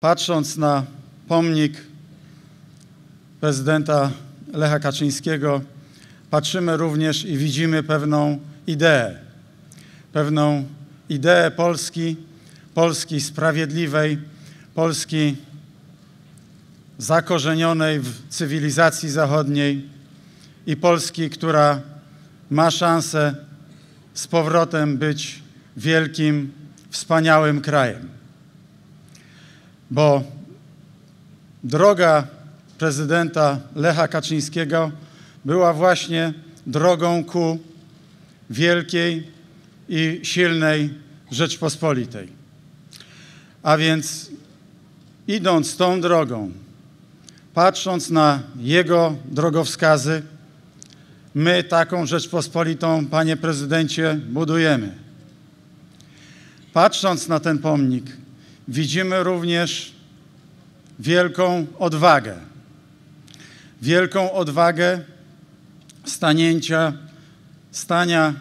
Patrząc na pomnik prezydenta Lecha Kaczyńskiego, patrzymy również i widzimy pewną ideę. Pewną ideę Polski, Polski sprawiedliwej, Polski zakorzenionej w cywilizacji zachodniej i Polski, która ma szansę z powrotem być wielkim, wspaniałym krajem. Bo droga prezydenta Lecha Kaczyńskiego była właśnie drogą ku wielkiej i silnej Rzeczpospolitej. A więc idąc tą drogą, patrząc na jego drogowskazy, my taką Rzeczpospolitą, panie prezydencie, budujemy. Patrząc na ten pomnik, widzimy również wielką odwagę. Wielką odwagę stanięcia, stania,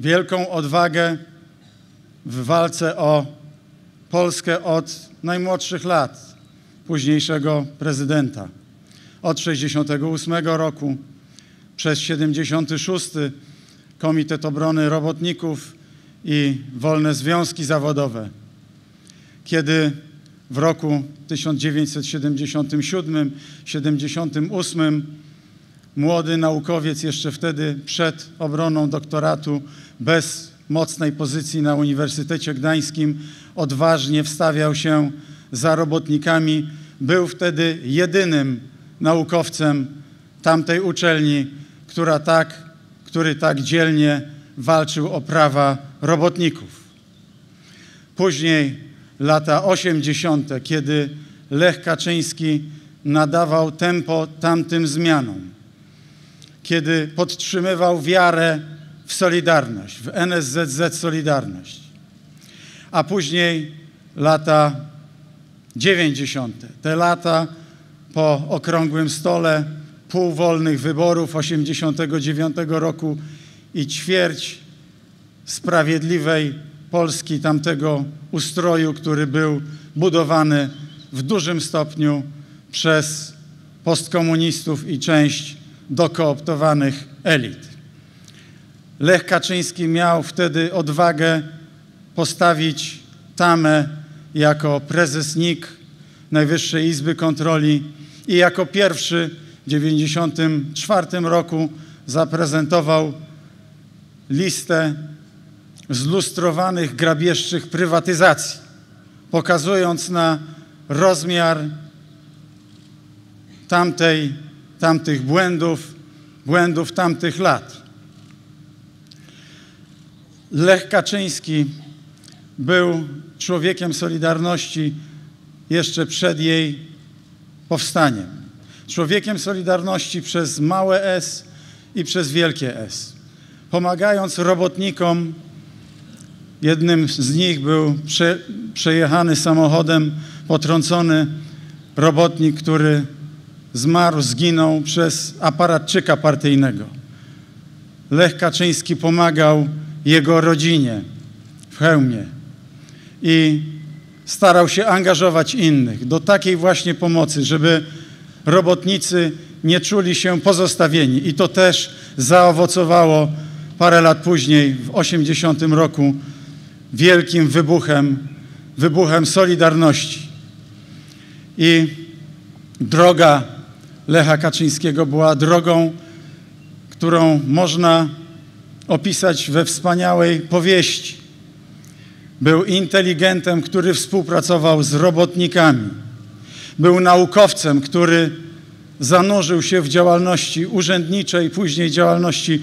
wielką odwagę w walce o Polskę od najmłodszych lat późniejszego prezydenta. Od 68 roku przez 76 Komitet Obrony Robotników i wolne związki zawodowe. Kiedy w roku 1977-78 młody naukowiec, jeszcze wtedy przed obroną doktoratu, bez mocnej pozycji na Uniwersytecie Gdańskim, odważnie wstawiał się za robotnikami. Był wtedy jedynym naukowcem tamtej uczelni, która tak, który tak dzielnie walczył o prawa robotników. Później lata 80., kiedy Lech Kaczyński nadawał tempo tamtym zmianom, kiedy podtrzymywał wiarę w Solidarność, w NSZZ Solidarność, a później lata 90., te lata po okrągłym stole półwolnych wyborów 89 roku i ćwierć sprawiedliwej Polski, tamtego ustroju, który był budowany w dużym stopniu przez postkomunistów i część dokooptowanych elit. Lech Kaczyński miał wtedy odwagę postawić tamę jako prezes NIK Najwyższej Izby Kontroli i jako pierwszy w 1994 roku zaprezentował listę zlustrowanych grabieżczych prywatyzacji, pokazując na rozmiar tamtej, tamtych błędów, błędów tamtych lat. Lech Kaczyński był człowiekiem Solidarności jeszcze przed jej powstaniem. Człowiekiem Solidarności przez małe S i przez wielkie S. Pomagając robotnikom, jednym z nich był prze, przejechany samochodem, potrącony robotnik, który zmarł, zginął przez aparatczyka partyjnego. Lech Kaczyński pomagał jego rodzinie w hełmie i starał się angażować innych do takiej właśnie pomocy, żeby robotnicy nie czuli się pozostawieni. I to też zaowocowało parę lat później, w 80 roku, wielkim wybuchem, wybuchem Solidarności. I droga Lecha Kaczyńskiego była drogą, którą można opisać we wspaniałej powieści. Był inteligentem, który współpracował z robotnikami. Był naukowcem, który zanurzył się w działalności urzędniczej, później działalności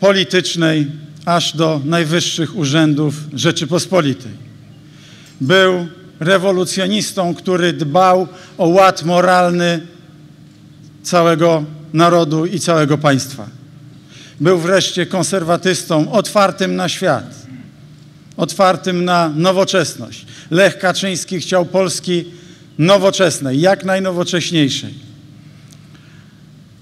politycznej, aż do najwyższych urzędów Rzeczypospolitej. Był rewolucjonistą, który dbał o ład moralny całego narodu i całego państwa. Był wreszcie konserwatystą otwartym na świat, otwartym na nowoczesność. Lech Kaczyński chciał Polski nowoczesnej, jak najnowocześniejszej.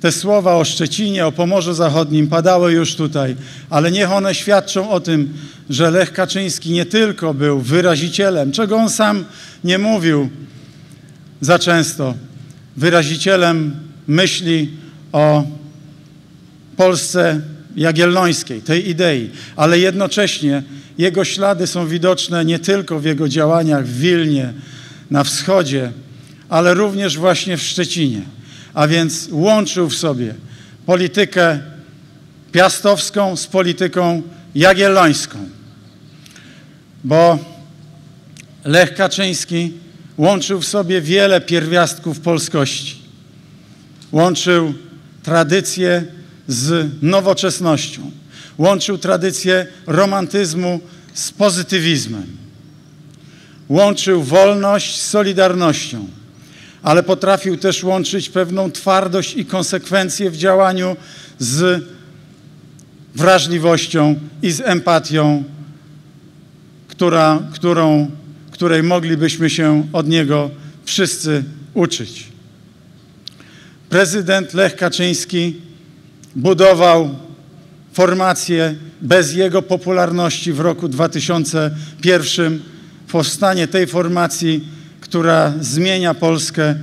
Te słowa o Szczecinie, o Pomorzu Zachodnim padały już tutaj, ale niech one świadczą o tym, że Lech Kaczyński nie tylko był wyrazicielem, czego on sam nie mówił za często, wyrazicielem myśli o Polsce Jagiellońskiej, tej idei, ale jednocześnie jego ślady są widoczne nie tylko w jego działaniach w Wilnie, na wschodzie, ale również właśnie w Szczecinie. A więc łączył w sobie politykę piastowską z polityką jagiellońską. Bo Lech Kaczyński łączył w sobie wiele pierwiastków polskości. Łączył tradycję z nowoczesnością. Łączył tradycję romantyzmu z pozytywizmem. Łączył wolność z solidarnością, ale potrafił też łączyć pewną twardość i konsekwencję w działaniu z wrażliwością i z empatią, która, którą, której moglibyśmy się od niego wszyscy uczyć. Prezydent Lech Kaczyński budował formację bez jego popularności w roku 2001. Powstanie tej formacji, która zmienia Polskę,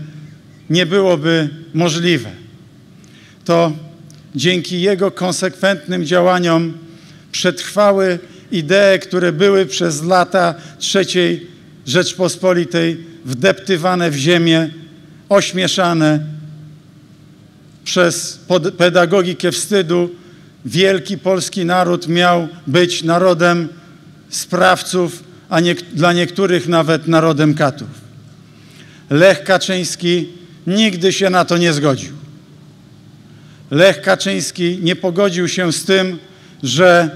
nie byłoby możliwe. To dzięki jego konsekwentnym działaniom przetrwały idee, które były przez lata III Rzeczpospolitej wdeptywane w ziemię, ośmieszane przez pedagogikę wstydu. Wielki polski naród miał być narodem sprawców, a nie, dla niektórych nawet narodem katów. Lech Kaczyński nigdy się na to nie zgodził. Lech Kaczyński nie pogodził się z tym, że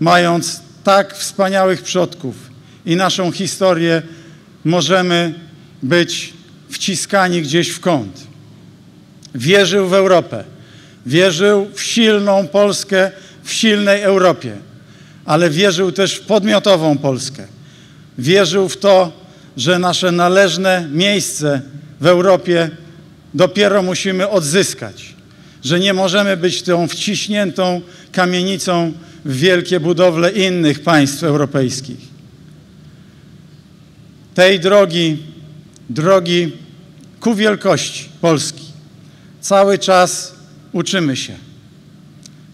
mając tak wspaniałych przodków i naszą historię, możemy być wciskani gdzieś w kąt. Wierzył w Europę, wierzył w silną Polskę, w silnej Europie, ale wierzył też w podmiotową Polskę. Wierzył w to, że nasze należne miejsce w Europie dopiero musimy odzyskać, że nie możemy być tą wciśniętą kamienicą w wielkie budowle innych państw europejskich. Tej drogi, drogi ku wielkości Polski, cały czas uczymy się.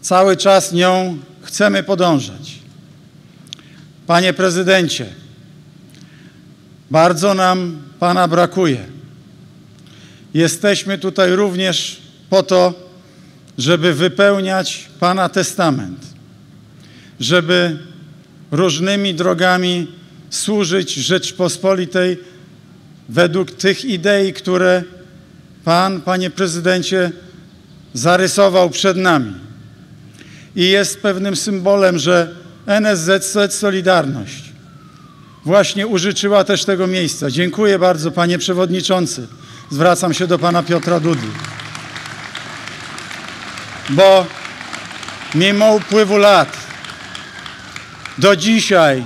Cały czas nią chcemy podążać. Panie prezydencie, bardzo nam Pana brakuje. Jesteśmy tutaj również po to, żeby wypełniać Pana testament, żeby różnymi drogami służyć Rzeczpospolitej według tych idei, które Pan, Panie Prezydencie, zarysował przed nami. I jest pewnym symbolem, że NSZZ Solidarność właśnie użyczyła też tego miejsca. Dziękuję bardzo, Panie Przewodniczący. Zwracam się do Pana Piotra Dudy. Bo mimo upływu lat do dzisiaj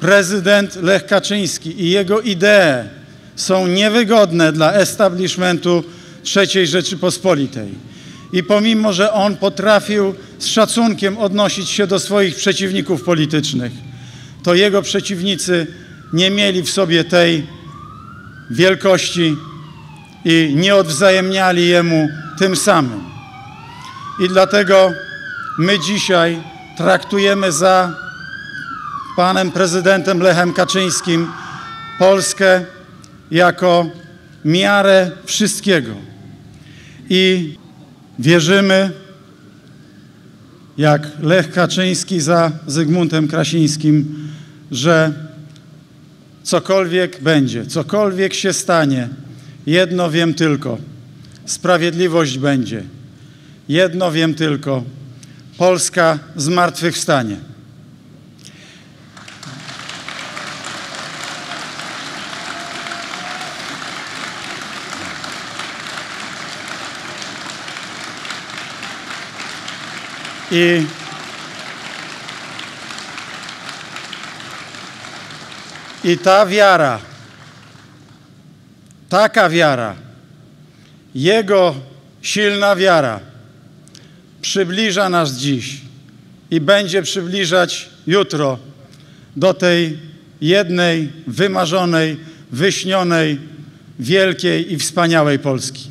prezydent Lech Kaczyński i jego idee są niewygodne dla establishmentu III Rzeczypospolitej. I pomimo, że on potrafił z szacunkiem odnosić się do swoich przeciwników politycznych, to jego przeciwnicy nie mieli w sobie tej wielkości i nie odwzajemniali jemu tym samym. I dlatego my dzisiaj traktujemy za panem prezydentem Lechem Kaczyńskim Polskę jako miarę wszystkiego. I wierzymy, jak Lech Kaczyński za Zygmuntem Krasińskim, że cokolwiek będzie, cokolwiek się stanie, jedno wiem tylko, sprawiedliwość będzie. Jedno wiem tylko, Polska zmartwychwstanie. I I ta wiara, taka wiara Jego silna wiara przybliża nas dziś i będzie przybliżać jutro do tej jednej, wymarzonej, wyśnionej, wielkiej i wspaniałej Polski.